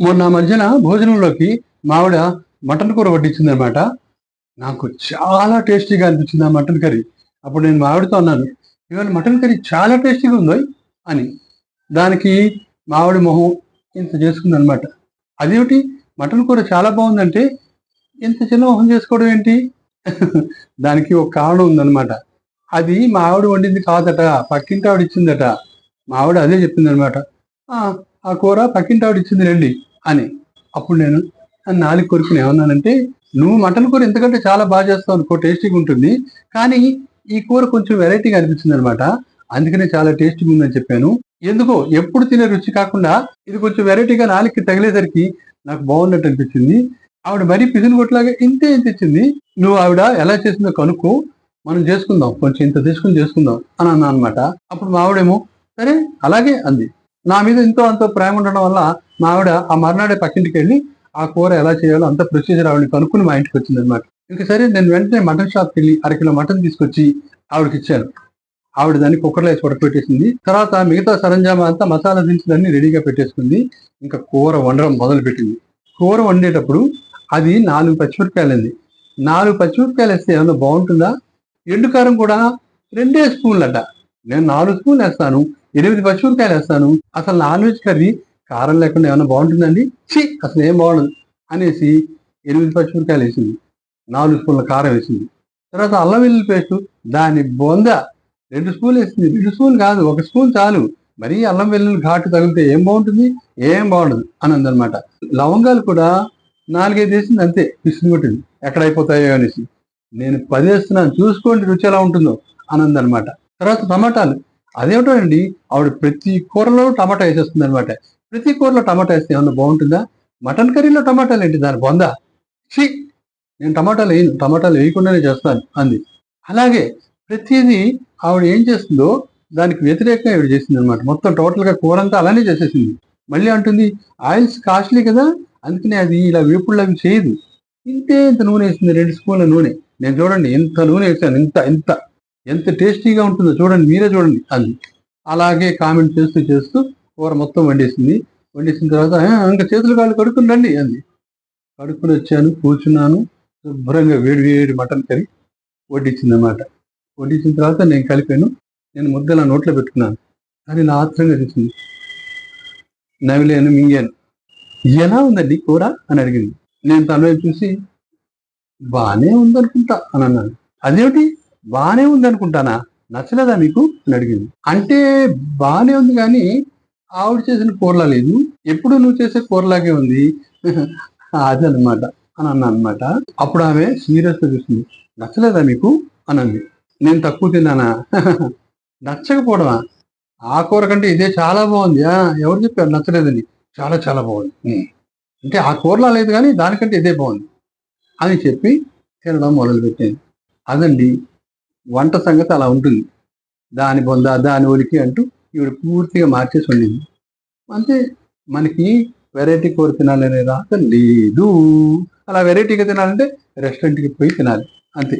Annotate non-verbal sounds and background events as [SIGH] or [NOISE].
మొన్న మధ్యన భోజనంలోకి మావిడ మటన్ కూర వడ్డించింది అనమాట నాకు చాలా టేస్టీగా అనిపించింది ఆ మటన్ కర్రీ. అప్పుడు నేను మావిడతో అన్నాను ఇవాళ మటన్ కర్రీ చాలా టేస్టీగా ఉందో అని. దానికి మావిడి మొహం ఇంత చేసుకుంది అనమాట అదేమిటి? మటన్ కూర చాలా బాగుందంటే ఇంత చిన్న మొహం చేసుకోవడం ఏంటి? దానికి ఒక కారణం ఉందన్నమాట. అది మా ఆవిడ వండింది కాదట పక్కింటి ఆవిడ ఇచ్చిందట. మా ఆవిడ అదే చెప్పింది అనమాట ఆ కూర పక్కింటి ఆవిడ ఇచ్చింది రండి అని. అప్పుడు నేను నాలుగు కొరుకుని ఏమన్నానంటే నువ్వు మటన్ కూర ఎందుకంటే చాలా బాగా చేస్తావు అనుకో టేస్టీగా ఉంటుంది. కానీ ఈ కూర కొంచెం వెరైటీగా అనిపించింది అనమాట అందుకనే చాలా టేస్టీగా ఉందని చెప్పాను. ఎందుకో ఎప్పుడు తినే రుచి కాకుండా ఇది కొంచెం వెరైటీగా నాలుగుకి తగిలేసరికి నాకు బాగున్నట్టు అనిపించింది. ఆవిడ మరీ పిసిని కొట్లాగా ఇంతే ఇంత ఇచ్చింది నువ్వు ఆవిడ ఎలా చేసిందో కనుక్కో మనం చేసుకుందాం కొంచెం ఇంత తీసుకుని చేసుకుందాం అని అన్నా అనమాట. అప్పుడు మా ఆవిడేమో సరే అలాగే అంది. నా మీద ఎంతో అంత ప్రేమ ఉండడం వల్ల మా ఆవిడ ఆ మర్నాడే పక్కింటికి వెళ్ళి ఆ కూర ఎలా చేయాలో అంత ప్రొసీజర్ ఆవిడని కనుక్కుని మా ఇంటికి వచ్చింది అనమాట ఇంకా సరే నేను వెంటనే మటన్ షాప్కి వెళ్ళి అరకిలో మటన్ తీసుకొచ్చి ఆవిడకి ఇచ్చాను. ఆవిడ దాన్ని కుక్కర్లో వేసి ఉడకపెట్టేసింది తర్వాత మిగతా సరంజామా అంతా మసాలా దినుసులన్నీ రెడీగా పెట్టేసుకుంది. ఇంకా కూర వండడం మొదలు పెట్టింది కూర వండేటప్పుడు అది నాలుగు పచ్చిమిరపకాయలు నాలుగు పచ్చిమిరపకాయలు వేస్తే ఏమన్నా బాగుంటుందా? ఎండు కారం కూడా రెండే స్పూన్లు అట నేను నాలుగు స్పూన్లు వేస్తాను. ఎనిమిది పచ్చిమిరపకాయలు వేస్తాను. అసలు నాన్ వెజ్ కర్రీ కారం లేకుండా ఏమైనా బాగుంటుందండి? చి అసలు ఏం బాగుండదు అనేసి ఎనిమిది పచ్చిమిరకాయలు వేసింది. నాలుగు స్పూన్ల కారం వేసింది. తర్వాత అల్లం వెల్లుల్లి పేస్ట్ దాని బొంద రెండు స్పూన్లు వేసింది. రెండు స్పూన్ కాదు ఒక స్పూన్ చాలు. మరీ అల్లం వెల్లుల్లి ఘాటు తగిలితే ఏం బాగుంటుంది? ఏం బాగుండదు అని అందనమాట లవంగాలు కూడా నాలుగైదు వేసింది అంతే పిసిని కొట్టింది. ఎక్కడైపోతాయో అనేసి. నేను పదేస్తున్నాను చూసుకోండి రుచి ఎలా ఉంటుందో అని అందనమాట తర్వాత టమాటాలు. అదేమిటో అండి ఆవిడ ప్రతి కూరలో టమాటా వేసేస్తుంది అనమాట ప్రతి కూరలో టమాటా వేస్తే ఏమన్నా బాగుంటుందా? మటన్ కర్రీలో టమాటాలు ఏంటి దాని బొందా? ఛీ! నేను టమాటాలు వేయను టమాటాలు వేయకుండానే చేస్తాను అంది. అలాగే ప్రతిదీ ఆవిడ ఏం చేస్తుందో దానికి వ్యతిరేకంగా ఆవిడ చేసింది అనమాట మొత్తం టోటల్గా కూర అంతా అలానే చేసేసింది. మళ్ళీ అంటుంది ఆయిల్స్ కాస్ట్లీ కదా అందుకనే అది ఇలా వేపుళ్ళు అవి చేయదు. ఇంతే ఇంత నూనె వేసింది రెండు స్పూన్ల నూనె. నేను చూడండి ఎంత నూనె వేసాను ఇంత ఇంత. ఎంత టేస్టీగా ఉంటుందో చూడండి మీరే చూడండి అది. అలాగే కామెంట్ చేస్తూ చేస్తూ కూర మొత్తం వండేసింది. వండేసిన తర్వాత ఇంకా చేతులు కాళ్ళు కడుక్కుని రండి అంది. కడుక్కుని వచ్చాను కూర్చున్నాను. శుభ్రంగా వేడి వేడి మటన్ కర్రీ వడ్డించింది అన్నమాట వడ్డించిన తర్వాత నేను కలిపాను. నేను ముద్దలా నోట్లో పెట్టుకున్నాను. అది నా ఆత్రంగా చూసింది నవిలేను మింగాను. ఎలా ఉందండి కూర? అని అడిగింది. నేను తన వైపు చూసి బాగానే ఉందనుకుంటా అని అన్నాను. అదేమిటి? బాగానే ఉందనుకుంటానా? నచ్చలేదా మీకు? అని అడిగింది. అంటే బాగానే ఉంది కానీ ఆవిడ చేసిన కూరలా లేదు. ఎప్పుడు నువ్వు చేసే కూరలాగే ఉంది. [LAUGHS] అది అనమాట అని అన్నా అనమాట అప్పుడు ఆమె సీరియస్ చూస్తుంది చూసింది. నచ్చలేదా మీకు? అని అంది. నేను తక్కువ తిన్నానా? [LAUGHS] నచ్చకపోవడమా? ఆ కూర కంటే ఇదే చాలా బాగుంది. ఎవరు చెప్పారు? నచ్చలేదని. చాలా చాలా బాగుంది. అంటే ఆ కూరలా లేదు కానీ దానికంటే ఇదే బాగుంది. అని చెప్పి తినడం మొదలుపెట్టింది. అదండి వంట సంగతి అలా ఉంటుంది. దాని బొంద దాని ఒలికి అంటూ ఈవిడ పూర్తిగా మార్చేసి వండింది అంతే మనకి వెరైటీ కూర తినాలనే రాక లేదు అలా వెరైటీగా తినాలంటే రెస్టారెంట్కి పోయి తినాలి అంతే